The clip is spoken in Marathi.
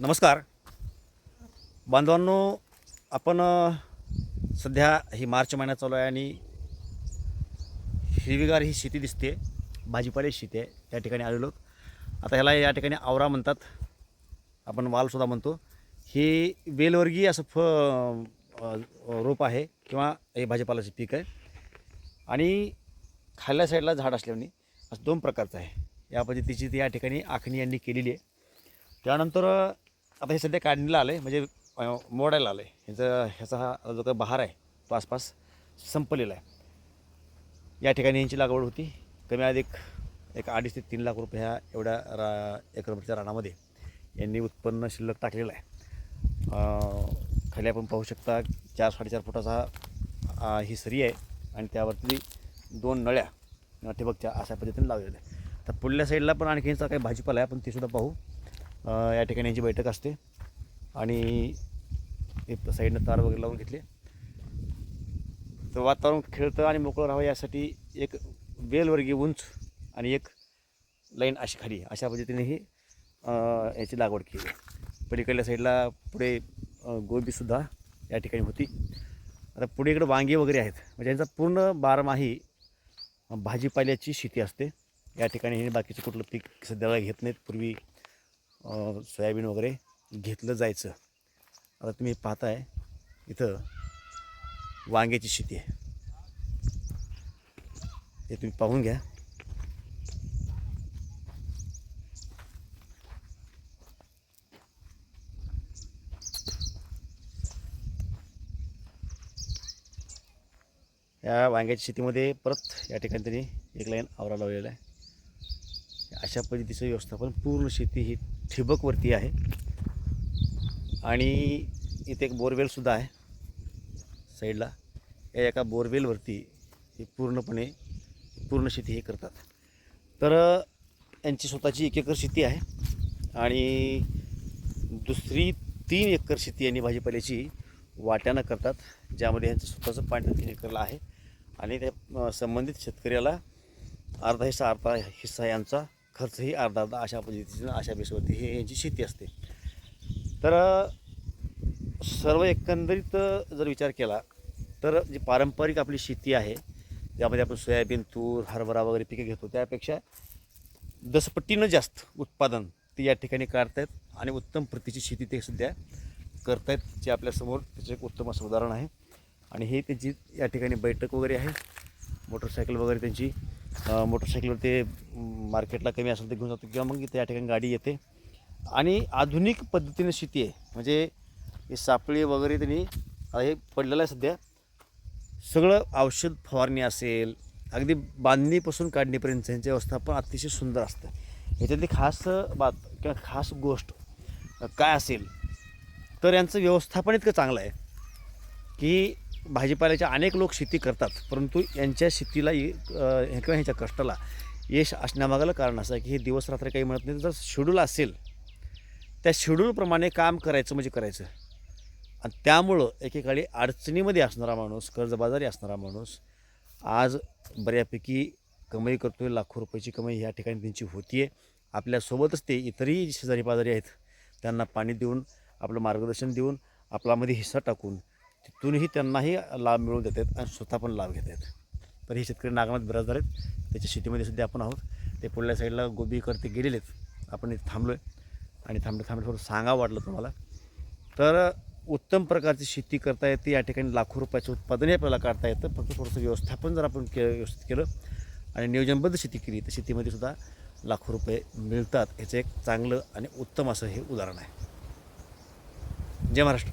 नमस्कार. बांधवांनो आपण सध्या ही मार्च महिना चालू आहे आणि हिरवीगार ही शेती दिसते भाजीपाल्याची शेती आहे. त्या ठिकाणी आलेलो आता ह्याला या ठिकाणी आवरा म्हणतात. आपण वालसुद्धा म्हणतो. हे वेलवर्गीय असं फ रोप आहे किंवा हे भाजीपाल्याचं पीक आहे. आणि खाल्ल्या साईडला झाड असल्याने असं दोन प्रकारचं आहे. या पद्धतीची ती या ठिकाणी आखणी यांनी केलेली आहे. त्यानंतर आता हे सध्या काढणीला आलं आहे म्हणजे मोडायला आलं आहे ह्याचा ह्याचा हा जो काही बहार आहे तो आसपास संपलेला आहे. या ठिकाणी यांची लागवड होती. कमी अधिक एक अडीच ते तीन लाख रुपये ह्या एवढ्या रा एकरच्या रानामध्ये यांनी उत्पन्न शिल्लक टाकलेलं आहे. खाली आपण पाहू शकता चार साडेचार फुटाचा ही सरी आहे आणि त्यावरती दोन नळ्या ठिबकच्या अशा पद्धतीने लावलेल्या आहे तर पुढल्या साईडला पण आणखी काही भाजीपाला आहे आपण तीसुद्धा पाहू. या ठिकाणी यांची बैठक असते. आणि एक साईडनं तार वगैरे लावून घेतले. तर वातावरण खेळतं आणि मोकळं राहावं यासाठी एक वेलवर्गीय उंच आणि एक लाईन अशी खाली अशा पद्धतीने ही याची लागवड केली पलीकडल्या साईडला पुढे गोबीसुद्धा या ठिकाणी होती. आता पुढे इकडे वांगे वगैरे आहेत. म्हणजे यांचा पूर्ण बारमाही भाजीपाल्याची शेती असते. या ठिकाणी हे बाकीचं कुठलं पीक सध्याला घेत नाहीत. पूर्वी सोयाबीन वगैरे घेतलं जायचं. आता तुम्ही पाहताय इथं वांग्याची शेती आहे. हे तुम्ही पाहून घ्या. या वांग्याच्या शेतीमध्ये परत या ठिकाणी त्यांनी एक लाईन आवरा लावलेला आहे. अशा पद्धतीचं व्यवस्थापन पूर्ण शेती ही ठिबकवरती आहे. आणि इथे एक बोरवेलसुद्धा आहे साईडला. या एका बोरवेलवरती ही पूर्णपणे पूर्ण शेती हे करतात. तर यांची स्वतःची एक एकर शेती आहे आणि दुसरी तीन एकर शेती यांनी भाजीपाल्याची वाट्यानं करतात ज्यामध्ये यांचं स्वतःचं पाणी तीन एकरला आहे. आणि त्या संबंधित शेतकऱ्याला अर्धा हिस्सा अर्धा हिस्सा यांचा खर्चही अर्धा अर्धा अशा पद्धतीनं अशा बेसवरती हे यांची शेती असते. तर सर्व एकंदरीत जर विचार केला तर जी पारंपरिक आपली शेती आहे ज्यामध्ये आपण सोयाबीन तूर हरभरा वगैरे पिके घेतो त्यापेक्षा दसपट्टीनं जास्त उत्पादन ते या ठिकाणी काढतायत आणि उत्तम प्रतीची शेती ते सध्या करतायत जे आपल्यासमोर त्याचं एक उत्तम असं उदाहरण आहे. आणि हे त्यांची या ठिकाणी बैठक वगैरे आहे मोटरसायकल वगैरे त्यांची मोटरसायकलवर ते मार्केटला कमी असेल ते घेऊन जातो किंवा मग इथे या ठिकाणी गाडी येते. आणि आधुनिक पद्धतीने शेती आहे. म्हणजे हे सापळी वगैरे त्यांनी हे पडलेलं आहे सध्या. सगळं औषध फवारणी असेल अगदी बांधणीपासून काढणीपर्यंत यांचं व्यवस्थापन अतिशय सुंदर असतं. ह्याच्यातली खास बात किंवा खास गोष्ट काय असेल? तर यांचं व्यवस्थापन इतकं चांगलं आहे की भाजीपाल्याच्या अनेक लोक शेती करतात परंतु यांच्या शेतीला किंवा ह्याच्या कष्टाला यश असण्यामागालं कारण असं आहे की हे दिवस रात्र काही म्हणत नाही. जर शेड्यूल असेल त्या शेड्यूलप्रमाणे काम करायचं म्हणजे करायचं. आणि त्यामुळं एकेकाळी अडचणीमध्ये असणारा माणूस कर्जबाजारी असणारा माणूस आज बऱ्यापैकी कमाई करतो आहे लाखो रुपयाची कमाई ह्या ठिकाणी त्यांची होती आहे आपल्यासोबतच ते इतरही शेजारी पाजारी आहेत. त्यांना पाणी देऊन आपलं मार्गदर्शन देऊन आपलामध्ये हिस्सा टाकून तिथूनही त्यांनाही लाभ मिळवून देतात आणि स्वतः पण लाभ घेत आहेत. तर हे शेतकरी नागनाथ बिराजदार आहेत. त्याच्या शेतीमध्ये सध्या आपण आहोत. ते पुढल्या साईडला गोबीकडे गेलेलेत आपण इथे थांबलो आहे आणि थांबलं थांबलं थोडं सांगावं वाटलं तुम्हाला. तर उत्तम प्रकारची शेती करता येते. या ठिकाणी लाखो रुपयाचं उत्पादनही आपल्याला काढता येतं. फक्त थोडंसं व्यवस्थापन जर आपण के व्यवस्थित केलं आणि नियोजनबद्ध शेती केली तर शेतीमध्ये सुद्धा लाखो रुपये मिळतात. याचं एक चांगलं आणि उत्तम असं हे उदाहरण आहे. जय महाराष्ट्र.